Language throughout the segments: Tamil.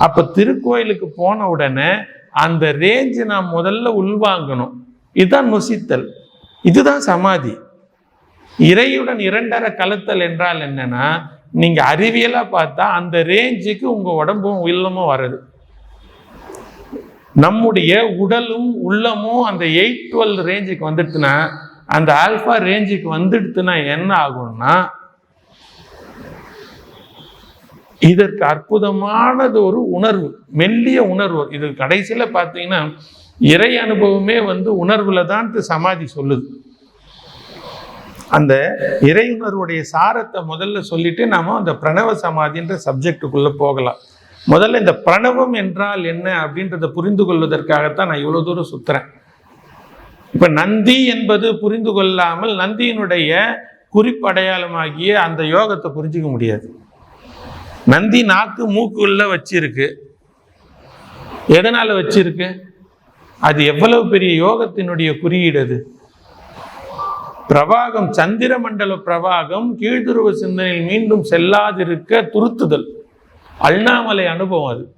அப்ப திருக்கோயிலுக்கு போன உடனே அந்த ரேஞ்சு நாம் முதல்ல உள்வாங்கணும். இதுதான் நொசித்தல். இதுதான் சமாதி. இறையுடன் இரண்டரை கலத்தல் என்றால் என்னன்னா நீங்க அறிவியலா பார்த்தா அந்த ரேஞ்சுக்கு உங்க உடம்பும் உள்ளமும் வருது நம்முடைய உடலும் உள்ளமும் அந்த எயிட் டுவெல் ரேஞ்சுக்கு வந்துடுச்சுன்னா அந்த ஆல்ஃபா ரேஞ்சுக்கு வந்துடுச்சுன்னா என்ன ஆகும்னா இதற்கு அற்புதமானது ஒரு உணர்வு மெல்லிய உணர்வு. இது கடைசியில் பார்த்தீங்கன்னா இறை அனுபவமே வந்து உணர்வுல தான் சமாதி சொல்லுது. அந்த இறை உணர்வுடைய சாரத்தை முதல்ல சொல்லிட்டு நாம அந்த பிரணவ சமாதின்ற சப்ஜெக்டுக்குள்ள போகலாம். முதல்ல இந்த பிரணவம் என்றால் என்ன அப்படின்றத புரிந்து கொள்வதற்காகத்தான் நான் இவ்வளோ தூரம் சுத்துறேன். இப்போ நந்தி என்பது புரிந்து கொள்ளாமல் நந்தியினுடைய குறிப்படையாளமாகிய அந்த யோகத்தை புரிஞ்சுக்க முடியாது. நந்தி நாக்கு மூக்குள்ள வச்சிருக்கு. எதனால் வச்சிருக்கு? அது எவ்வளவு பெரிய யோகத்தினுடைய குறியீடு அது? பிரவாகம் சந்திர மண்டல பிரவாகம் கீழ்துருவ சிந்தனையில் மீண்டும் செல்லாதிருக்க துருத்துதல். அண்ணாமலை அனுபவம் அது.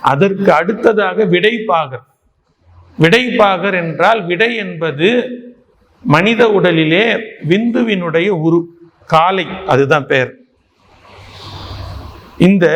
அதற்கு அடுத்ததாக விடைப்பாகர் விடைப்பாகர் என்றால் விடை என்பது மனித உடலிலே விந்துவினுடைய உரு காலை அதுதான் பெயர். இந்த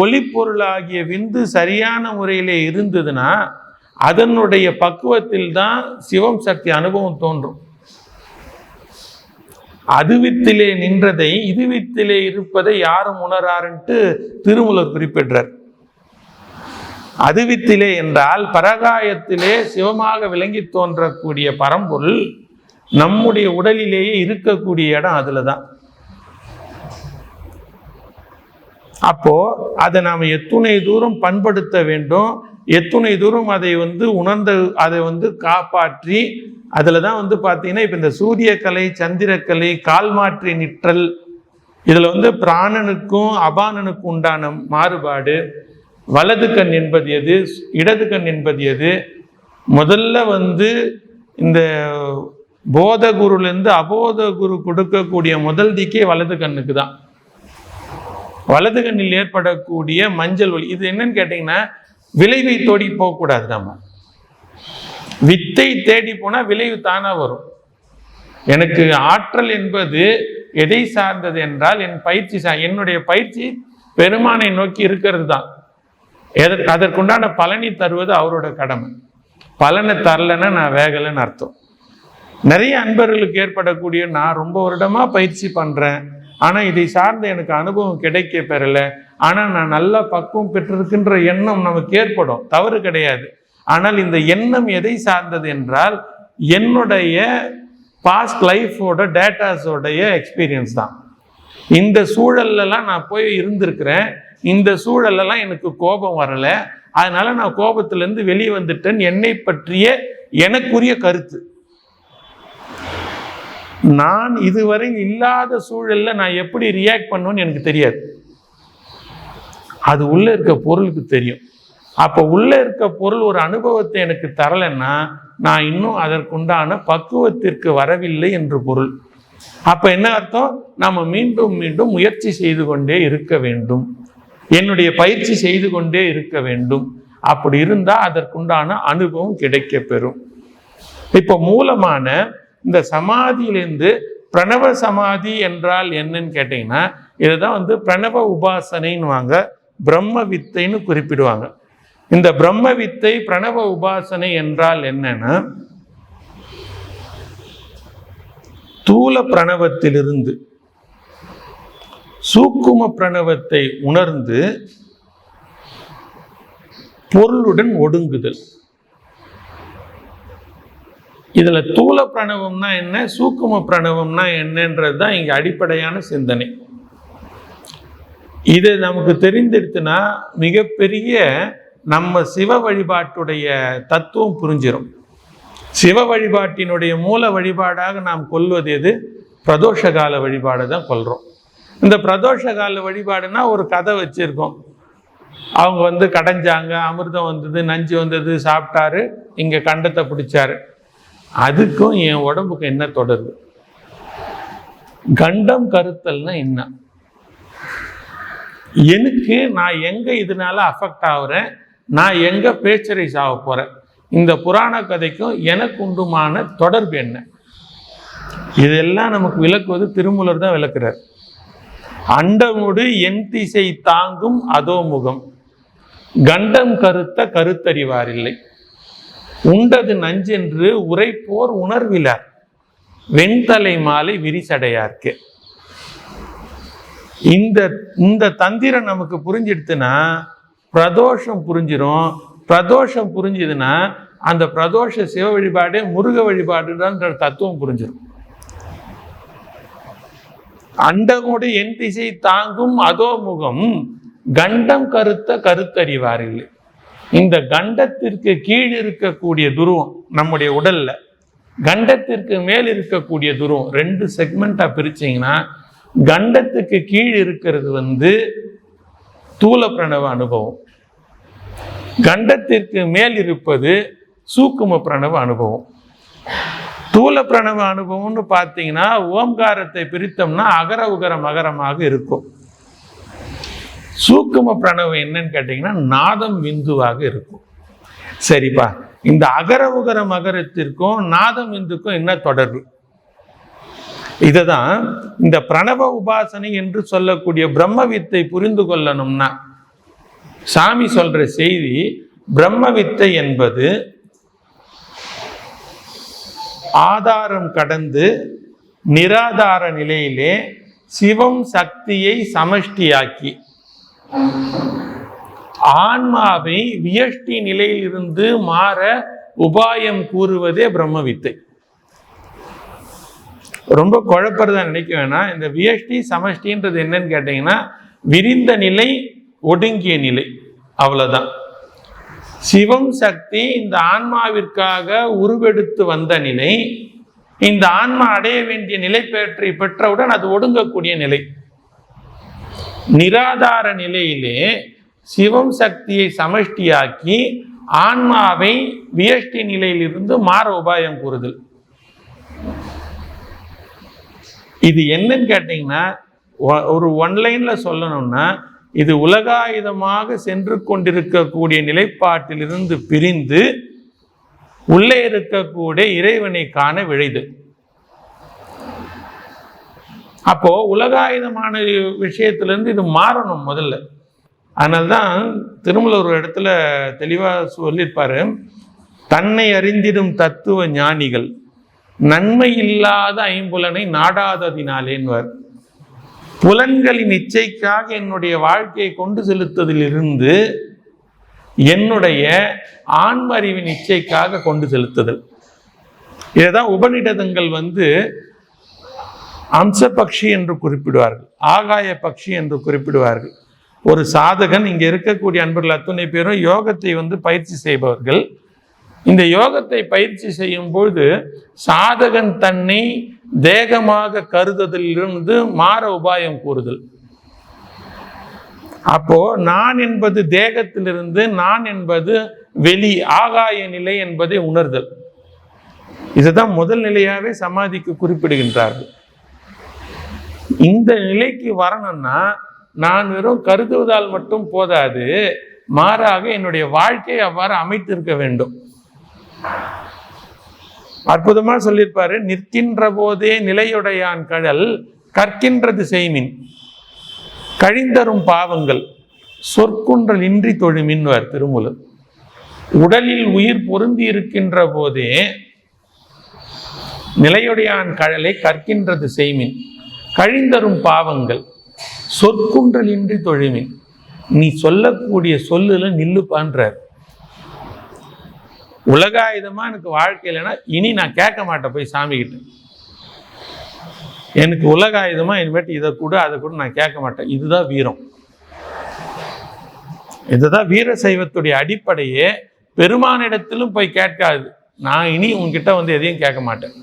ஒளிப்பொருளாகிய விந்து சரியான முறையிலே இருந்ததுன்னா அதனுடைய பக்குவத்தில் தான் சிவம் சக்தி அனுபவம் தோன்றும். அதுவித்திலே நின்றதை இதுவித்திலே இருப்பதை யாரும் உணராருன்ட்டு திருமூலர் குறிப்பிடுறார். அதுவித்திலே என்றால் பரகாயத்திலே சிவமாக விளங்கி தோன்றக்கூடிய பரம்பொருள் நம்முடைய உடலிலேயே இருக்கக்கூடிய இடம் அதில் தான் அப்போது அதை நாம் எத்துணை தூரம் பண்படுத்த வேண்டும். எத்துணை தூரம் அதை வந்து உணர்ந்த அதை வந்து காப்பாற்றி அதில் தான் வந்து பார்த்தீங்கன்னா இப்போ இந்த சூரியக்கலை சந்திரக்கலை கால்மாற்றி நிற்றல் இதில் வந்து பிராணனுக்கும் அபானனுக்கும் உண்டான மாறுபாடு வலது கண் என்பது எது இடது கண் என்பது எது முதல்ல வந்து இந்த போத குருலேருந்து அபோத குரு கொடுக்கக்கூடிய முதல் திக்கே வலது கண்ணுக்கு தான். வலது கண்ணில் ஏற்படக்கூடிய மஞ்சள் ஒளி. இது என்னன்னு கேட்டிங்கன்னா விளைவை தோடி போகக்கூடாது நம்ம வித்தை தேடி போனால் விளைவு தானா வரும். எனக்கு ஆற்றல் என்பது எதை சார்ந்தது என்றால் என் பயிற்சி சா என்னுடைய பயிற்சி பெருமானை நோக்கி இருக்கிறது தான் எதற்கு அதற்குண்டான பலனை தருவது அவரோட கடமை. பலனை தரலைன்னா நான் வேகலைன்னு அர்த்தம். நிறைய அன்பர்களுக்கு ஏற்படக்கூடிய நான் ரொம்ப வருடமா பயிற்சி பண்றேன். ஆனா இதை சார்ந்த எனக்கு அனுபவம் கிடைக்க பெறல. ஆனா நான் நல்லா பக்குவம் பெற்றிருக்கின்ற எண்ணம் நமக்கு ஏற்படும். தவறு கிடையாது. ஆனால் இந்த எண்ணம் எதை சார்ந்தது என்றால் என்னுடைய பாஸ்ட் லைஃபோட டேட்டாஸோடைய எக்ஸ்பீரியன்ஸ் தான். இந்த சூழல்லலாம் நான் போய் இருந்திருக்கிறேன். இந்த சூழல்லலாம் எனக்கு கோபம் வரலை. அதனால நான் கோபத்திலேருந்து வெளியே வந்துட்டேன். என்னை பற்றிய எனக்குரிய கருத்து. நான் இதுவரை இல்லாத சூழல்ல நான் எப்படி ரியாக்ட் பண்ணுவேன்னு எனக்கு தெரியாது. அது உள்ள இருக்க பொருளுக்கு தெரியும். அப்போ உள்ள இருக்க பொருள் ஒரு அனுபவத்தை எனக்கு தரலைன்னா நான் இன்னும் அதற்குண்டான பக்குவத்திற்கு வரவில்லை என்று பொருள். அப்ப என்ன அர்த்தம்? நம்ம மீண்டும் மீண்டும் முயற்சி செய்து கொண்டே இருக்க வேண்டும். என்னுடைய பயிற்சி செய்து கொண்டே இருக்க வேண்டும். அப்படி இருந்தால் அதற்குண்டான அனுபவம் கிடைக்க பெறும் இப்போ மூலமான இந்த சமாதியிலேருந்து பிரணவ சமாதி என்றால் என்னன்னு கேட்டிங்கன்னா இதுதான் வந்து பிரணவ உபாசனைன்னு வாங்க பிரம்ம வித்தைன்னு குறிப்பிடுவாங்க. இந்த பிரம்ம வித்தை பிரணவ உபாசனை என்றால் என்னன்னா தூல பிரணவத்திலிருந்து சூக்கும பிரணவத்தை உணர்ந்து பொருளுடன் ஒடுங்குதல். இதில் தூல பிரணவம்னா என்ன சூக்கும பிரணவம்னா என்னன்றது தான் இங்கே அடிப்படையான சிந்தனை. இது நமக்கு தெரிந்திருச்சுன்னா மிகப்பெரிய நம்ம சிவ வழிபாட்டுடைய தத்துவம் புரிஞ்சிடும் சிவ வழிபாட்டினுடைய மூல வழிபாடாக நாம் கொள்வது எது? பிரதோஷ கால வழிபாடு தான் கொள்கிறோம் இந்த பிரதோஷ கால வழிபாடுனா ஒரு கதை வச்சுருக்கோம். அவங்க வந்து கடைஞ்சாங்க அமிர்தம் வந்தது நஞ்சு வந்தது சாப்பிட்டாரு இங்கே கண்டத்தை பிடிச்சாரு. அதுக்கும் என் உடம்புக்கு என்ன தொடர்பு? கண்டம் கருத்தல்னா என்ன? எனக்கு நான் எங்க இதனால அஃபெக்ட் ஆகுறேன்? நான் எங்க பேச்சரைஸ் ஆக போறேன்? இந்த புராண கதைக்கும் எனக்கு உண்டுமான தொடர்பு என்ன? இதெல்லாம் நமக்கு விளக்குவது திருமூலர் தான் விளக்குறார். அண்டமுடு என் திசை தாங்கும் அதோமுகம் கண்டம் கருத்த கருத்தறிவாரில்லை உண்டது நஞ்சென்று உரைப்போர் உணர்விலார். வெண்தலை மாலை விரிசடையார்க்கு. இந்த இந்த தந்திரம் நமக்கு புரிஞ்சிடுத்துன்னா பிரதோஷம் புரிஞ்சிடும் பிரதோஷம் புரிஞ்சுதுன்னா அந்த பிரதோஷ சிவ வழிபாடே முருக வழிபாடுன்ற தத்துவம் புரிஞ்சிடும் அண்டகோடு என் திசை தாங்கும் அதோ முகம் கண்டம் கருத்த கருத்தறிவார்கள் இந்த கண்டத்திற்கு கீழ் இருக்கக்கூடிய துருவம் நம்முடைய உடல்ல கண்டத்திற்கு மேல் இருக்கக்கூடிய துருவம் ரெண்டு செக்மெண்டா பிரிச்சிங்கன்னா கண்டத்துக்கு கீழ் இருக்கிறது வந்து தூல பிரணவ அனுபவம். கண்டத்திற்கு மேல் இருப்பது சூக்கும பிரணவ அனுபவம். தூல பிரணவ அனுபவம்னு பார்த்தீங்கன்னா ஓம்காரத்தை பிரித்தோம்னா அகர உகர மகரமாக இருக்கும். சூக்கும பிரணவம் என்னன்னு கேட்டிங்கன்னா நாதம் விந்துவாக இருக்கும். சரிப்பா. இந்த அகர உகர மகரத்திற்கும் நாதம் விந்துக்கும் என்ன தொடர்பு? இதுதான் இந்த பிரணவ உபாசனை என்று சொல்லக்கூடிய பிரம்ம வித்தை புரிந்து கொள்ளணும்னா. சாமி சொல்ற செய்தி பிரம்ம வித்தை என்பது ஆதாரம் கடந்து நிராதார நிலையிலே சிவம் சக்தியை சமஷ்டியாக்கி ஆன்மாவை வியஷ்டி நிலையிலிருந்து மாற உபாயம் கூறுவதே பிரம்ம வித்தை ரொம்ப குழப்பறதா நினைக்க வேணாம் இந்த வியஷ்டி சமஷ்டின்றது என்னன்னு கேட்டீங்கன்னா விரிந்த நிலை ஒடுங்கிய நிலை. அவ்வளவுதான். சிவம் சக்தி இந்த ஆன்மாவிற்காக உருவெடுத்து வந்த நிலை இந்த ஆன்மா அடைய வேண்டிய நிலை பெற்றை பெற்றவுடன் அது ஒடுங்கக்கூடிய நிலை. நிராதார நிலையிலே சிவம் சக்தியை சமஷ்டியாக்கி ஆன்மாவை வியஷ்டி நிலையிலிருந்து மாற உபாயம் கூறுதல். இது என்னன்னு கேட்டீங்கன்னா ஒ- ஒரு ஒன்லைன்ல சொல்லணும்னா இது உலகாயுதமாக சென்று கொண்டிருக்கக்கூடிய நிலைப்பாட்டிலிருந்து பிரிந்து உள்ளே இருக்கக்கூடிய இறைவனை காண விழைதல். அப்போ உலகாயுதமான விஷயத்துலேருந்து இது மாறணும் முதல்ல. அதனால்தான் திருமல ஒரு இடத்துல தெளிவாக சொல்லியிருப்பாரு தன்னை அறிந்திடும் தத்துவ ஞானிகள் நன்மை இல்லாத ஐம்புலனை நாடாததினாலேன்வர். புலன்களின் இச்சைக்காக என்னுடைய வாழ்க்கையை கொண்டு செலுத்ததிலிருந்து என்னுடைய ஆன்மறிவின் இச்சைக்காக கொண்டு செலுத்துதல். இதுதான் உபநிடதங்கள் வந்து அம்ச பக்ஷி என்று குறிப்பிடுவார்கள் ஆகாய பக்ஷி என்று குறிப்பிடுவார்கள். ஒரு சாதகன் இங்கே இருக்கக்கூடிய அன்பர்கள் அத்துணை பேரும் யோகத்தை வந்து பயிற்சி செய்பவர்கள். இந்த யோகத்தை பயிற்சி செய்யும் பொழுது சாதகன் தன்னை தேகமாக கருதுதலிருந்து மாற உபாயம் கூறுதல். அப்போ நான் என்பது தேகத்திலிருந்து நான் என்பது வெளி ஆகாய நிலை என்பதை உணர்தல். இதுதான் முதல் நிலையாகவே சமாதிக்கு குறிப்பிடுகின்றார்கள். இந்த நிலைக்கு வரணும்னா நான் வெறும் கருதுவதால் மட்டும் போதாது மாறாக என்னுடைய வாழ்க்கையை அவ்வாறு அமைத்திருக்க வேண்டும். அற்புதமா சொல்லியிருப்பாரு நிற்கின்ற போதே நிலையுடையான் கழல் கற்கின்றது செய்மின் கழிந்தரும் பாவங்கள் சொற்குன்றல் இன்றி தொழுமின்வர் திருமூலர். உடலில் உயிர் பொருந்தி இருக்கின்ற போதே நிலையுடையான் கழலை கற்கின்றது செய்மின் கழிந்தரும் பாவங்கள். சொற்குன்றல் இன்றி தொழுமின் நீ சொல்லக்கூடிய சொல்லுல நில்லுப்பான்றார். உலகாயுதமா எனக்கு வாழ்க்கையிலனா இனி நான் கேட்க மாட்டேன் போய் சாமி எனக்கு உலகாயுதமா இனிமேட்டு இதை கூட அதை கூட நான் கேட்க மாட்டேன். இதுதான் வீரம். இதுதான் வீர சைவத்துடைய அடிப்படையே பெருமானிடத்திலும் போய் கேட்காது. நான் இனி உன்கிட்ட வந்து எதையும் கேட்க மாட்டேன்.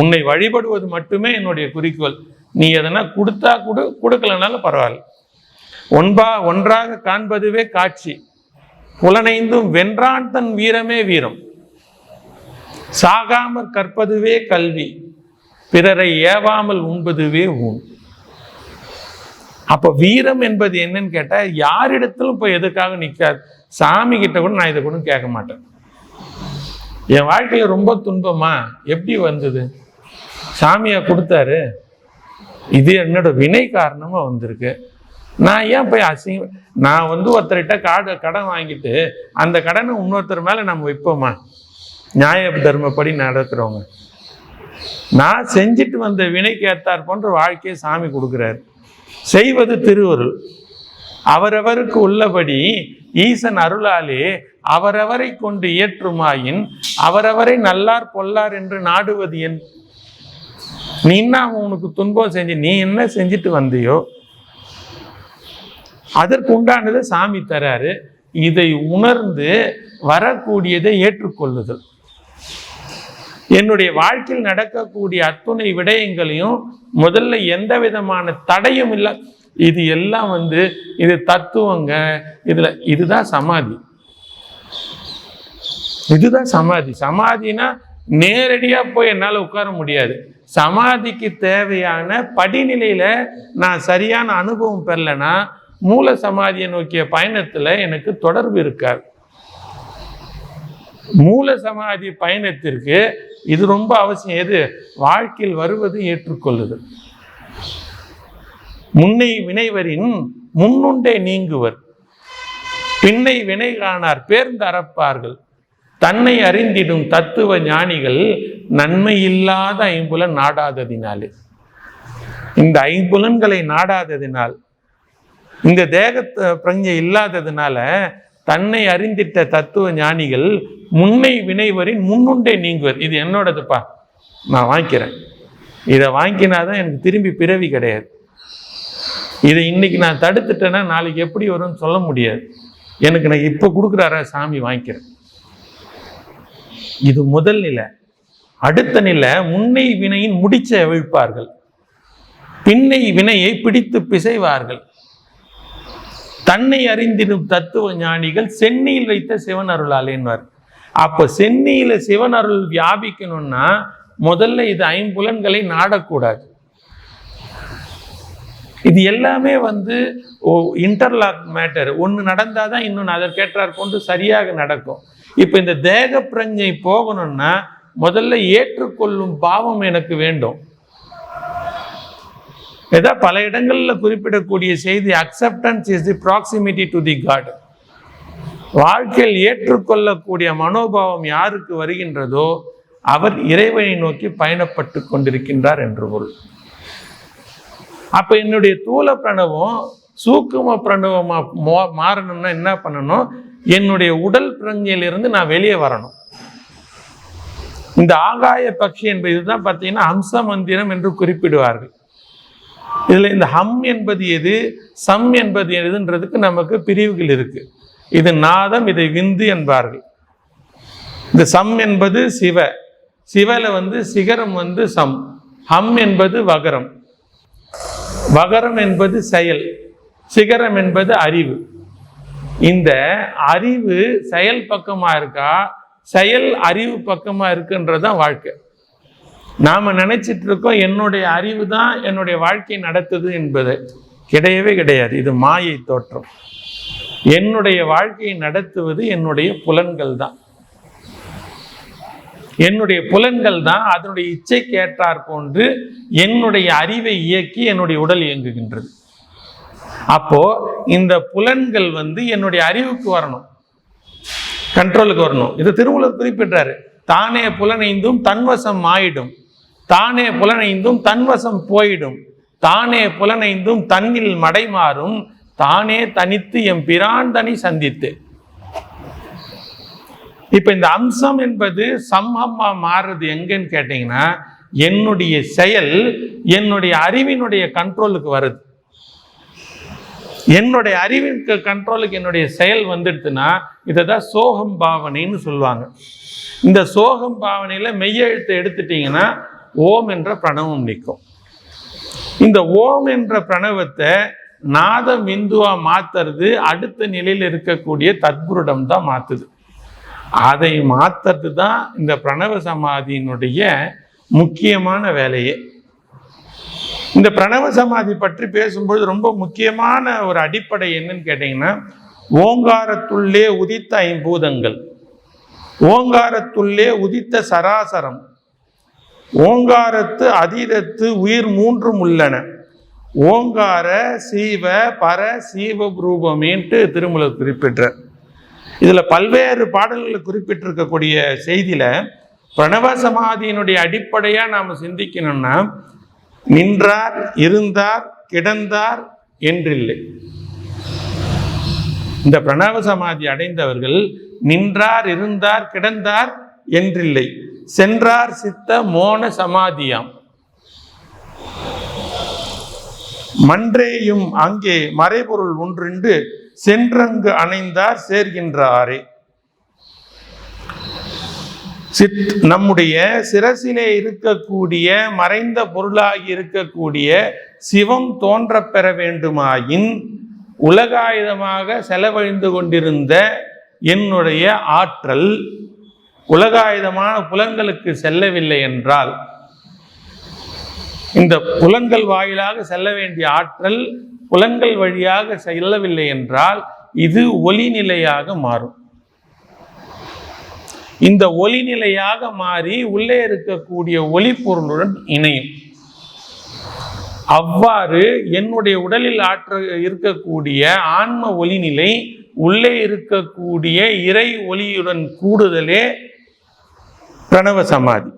உன்னை வழிபடுவது மட்டுமே என்னுடைய குறிக்கோள். நீ எதனா கொடுத்தா கொடு கொடுக்கலனாலும் பரவாயில்ல. ஒன்பா ஒன்றாக காண்பதுவே காட்சி. புலனைந்தும் வென்றான் தன் வீரமே வீரம். சாகாமற் கற்பதுவே கல்வி. பிறரை ஏவாமல் உண்பதுவே ஊன். அப்போ வீரம் என்பது என்னன்னு கேட்டால் யாரிடத்திலும் இப்போ எதுக்காக நிற்காது சாமி கிட்ட கூட நான் இதை கூட கேட்க மாட்டேன். என் வாழ்க்கையில் ரொம்ப துன்பமா? எப்படி வந்தது? சாமியா கொடுத்தாரு. இது என்னோட வினை காரணமாக வந்திருக்கு. நான் ஏன் போய் அசிங்க நான் வந்து ஒருத்தர்கிட்ட காடு கடன் வாங்கிட்டு அந்த கடனை இன்னொருத்தர் மேலே நம்ம வைப்போமா? நியாய தர்மப்படி நடத்துகிறவங்க நான் செஞ்சுட்டு வந்த வினைக்கு போன்ற வாழ்க்கையை சாமி கொடுக்குறாரு. செய்வது திருவருள். அவரவருக்கு உள்ளபடி ஈசன் அருளாலே அவரவரை கொண்டு இயற்றுமாயின் அவரவரை நல்லார் பொல்லார் என்று நாடுவது என் நீ என்ன உனக்கு துன்பம் செஞ்சு நீ என்ன செஞ்சுட்டு வந்தியோ அதற்கு உண்டானதை சாமி தராரு. இதை உணர்ந்து வரக்கூடியதை ஏற்றுக்கொள்ளுதல். என்னுடைய வாழ்க்கையில் நடக்கக்கூடிய அத்துணை விடயங்களையும் முதல்ல எந்த விதமான தடையும் இல்லை. இது எல்லாம் வந்து இது தத்துவங்க இதுல இதுதான் சமாதி. இதுதான் சமாதி. சமாதினா நேரடியாக போய் என்னால் உட்கார முடியாது. சமாதிக்கு தேவையான படிநிலையில் நான் சரியான அனுபவம் பெறலைன்னா மூல சமாதியை நோக்கிய பயணத்தில் எனக்கு தொடர்பு இருக்காது. மூல சமாதி பயணத்திற்கு இது ரொம்ப அவசியம். எது? வாழ்க்கையில் வருவது ஏற்றுக்கொள்ளுதல். முன்னை வினைவரின் முன்னுண்டே நீங்குவர். பின்னை வினை காணார் பேர்ந்து அறப்பார்கள். தன்னை அறிந்திடும் தத்துவ ஞானிகள் நன்மை இல்லாத ஐம்புலன் நாடாததினாலே. இந்த ஐம்புலன்களை நாடாததினால் இந்த தேக பிரஞ்சை இல்லாததுனால தன்னை அறிந்திட்ட தத்துவ ஞானிகள் முன்னை வினைவரின் முன்னுண்டே நீங்குவர். இது என்னோடதுப்பா. நான் வாங்கிக்கிறேன். இதை வாங்கினாதான் எனக்கு திரும்பி பிறவி கிடையாது. இதை இன்னைக்கு நான் தடுத்துட்டேன்னா நாளைக்கு எப்படி வரும்னு சொல்ல முடியாது. எனக்கு நான் இப்போ கொடுக்குறாரா சாமி வாங்கிக்கிறேன். இது முதல் நிலை. அடுத்த நிலை முன்னை வினையின் முடிச்ச அவிழ்ப்பார்கள் பின்னை வினையை பிடித்து பிசைவார்கள். தன்னை அறிந்திடும் தத்துவ ஞானிகள் சென்னையில் வைத்த சிவன் அருளாலேன்வார் அப்ப சென்னையில் சிவன் அருள் வியாபிக்கணும்னா முதல்ல இது ஐம்புலன்களை நாடக்கூடாது. இது எல்லாமே வந்து இன்டர்லாக் மேட்டர் ஒன்று நடந்தாதான் இன்னொன்று அதற்கேற்றார் கொண்டு சரியாக நடக்கும். இப்போ இந்த தேக பிரஞ்சை போகணும்னா முதல்ல ஏற்றுக்கொள்ளும் பாவம் எனக்கு வேண்டும். ஏதா பல இடங்களில் குறிப்பிடக்கூடிய செய்தி acceptance is the proximity to the god வாழ்க்கையில் ஏற்றுக்கொள்ளக்கூடிய மனோபாவம் யாருக்கு வருகின்றதோ அவர் இறைவனை நோக்கி பயணப்பட்டு கொண்டிருக்கின்றார் என்று பொருள். அப்போ என்னுடைய தூல பிரணவம் சூக்கும பிரணவமாக மாறணும்னா என்ன பண்ணணும்? என்னுடைய உடல் பிரஞ்சையிலிருந்து நான் வெளியே வரணும். இந்த ஆகாய பக்ஷி என்பது இதுதான் பார்த்தீங்கன்னா ஹம்ச மந்திரம் என்று குறிப்பிடுவார்கள். இதில் இந்த ஹம் என்பது எது சம் என்பது எதுன்றதுக்கு நமக்கு பிரிவுகள் இருக்கு. இது நாதம் இதை விந்து என்பார்கள். இந்த சம் என்பது சிவ. சிவல வந்து சிகரம் வந்து சம். ஹம் என்பது வகரம். வகரம் என்பது செயல். சிகரம் என்பது அறிவு. இந்த அறிவு செயல் பக்கமாக இருக்கா? செயல் அறிவு பக்கமாக இருக்குன்றது தான் வாழ்க்கை. நாம் நினச்சிட்டு இருக்கோம் என்னுடைய அறிவு தான் என்னுடைய வாழ்க்கை நடத்துது என்பது. கிடையவே கிடையாது. இது மாயை தோற்றம். என்னுடைய வாழ்க்கையை நடத்துவது என்னுடைய புலன்கள் தான். என்னுடைய புலன்கள் தான் அதனுடைய இச்சைக்கு ஏற்றார் போன்று என்னுடைய அறிவை இயக்கி என்னுடைய உடல் இயங்குகின்றது. அப்போ இந்த புலன்கள் வந்து என்னுடைய அறிவுக்கு வரணும். கண்ட்ரோலுக்கு வரணும். இது திருமூலர் குறிப்பிட்டாரு தானே புலனைந்தும் தன்வசம் ஆயிடும் தானே புலனைந்தும் தன்வசம் போயிடும். தானே புலனைந்தும் தன்னில் மடைமாறும் தானே தனித்து எம் பிரான் தனி சந்தித்து. இப்ப இந்த அம்சம் என்பது சம்மமா மாறுறது எங்கன்னு கேட்டீங்கன்னா என்னுடைய செயல் என்னுடைய அறிவினுடைய கண்ட்ரோலுக்கு வருது. என்னுடைய அறிவின் கண்ட்ரோலுக்கு என்னுடைய செயல் வந்துடுதுன்னா இதை தான் சோகம் பாவனைன்னு சொல்லுவாங்க. இந்த சோகம் பாவனையில் மெய்யெழுத்தை எடுத்துட்டீங்கன்னா ஓம் என்ற பிரணவம் நிற்கும். இந்த ஓம் என்ற பிரணவத்தை நாதம் இந்துவா மாத்துறது அடுத்த நிலையில் இருக்கக்கூடிய தத்புருடம் தான் மாத்துது. அதை மாத்துறது தான் இந்த பிரணவ சமாதியினுடைய முக்கியமான வேலையே. இந்த பிரணவ சமாதி பற்றி பேசும்பொழுது ரொம்ப முக்கியமான ஒரு அடிப்படை என்னன்னு கேட்டீங்கன்னா ஓங்காரத்துள்ளே உதித்த ஐம்பூதங்கள். ஓங்காரத்துள்ளே உதித்த சராசரம். ஓங்காரத்து அதீதத்து உயிர் மூன்றும் உள்ளன. ஓங்கார சீவ பர சீவ ரூபமேன்ட்டு திருமூலர் குறிப்பிட்டார் இதில் பல்வேறு பாடல்கள் குறிப்பிட்டிருக்கக்கூடிய செய்தியில் பிரணவ சமாதியினுடைய அடிப்படையாக நாம் சிந்திக்கணும்னா நின்றார் இருந்தார் கிடந்தார் என்றில்லை. இந்த பிரணவ சமாதி அடைந்தவர்கள் நின்றார் இருந்தார் கிடந்தார் என்றில்லை. சென்றார் சித்த மோன சமாதியாம். மன்றேயும் அங்கே மறைபொருள் ஒன்றுண்டு சென்றங்கு அணைந்தார் சேர்கின்றாரே. சித் நம்முடைய சிரசிலே இருக்கக்கூடிய மறைந்த பொருளாகி இருக்கக்கூடிய சிவம் தோன்றப் பெற வேண்டுமாயின் உலகாயுதமாக செலவழிந்து கொண்டிருந்த என்னுடைய ஆற்றல் உலகாயுதமான புலன்களுக்கு செல்லவில்லை என்றால் இந்த புலன்கள் வாயிலாக செல்ல வேண்டிய ஆற்றல் புலன்கள் வழியாக செல்லவில்லை என்றால் இது ஒளிநிலையாக மாறும். இந்த ஒளிநிலையாக மாறி உள்ளே இருக்கக்கூடிய ஒளி பொருளுடன் இணையும். அவ்வாறு என்னுடைய உடலில் ஆற்ற இருக்கக்கூடிய ஆன்ம ஒளிநிலை உள்ளே இருக்கக்கூடிய இறை ஒளியுடன் கூடுதலே பிரணவ சமாதி.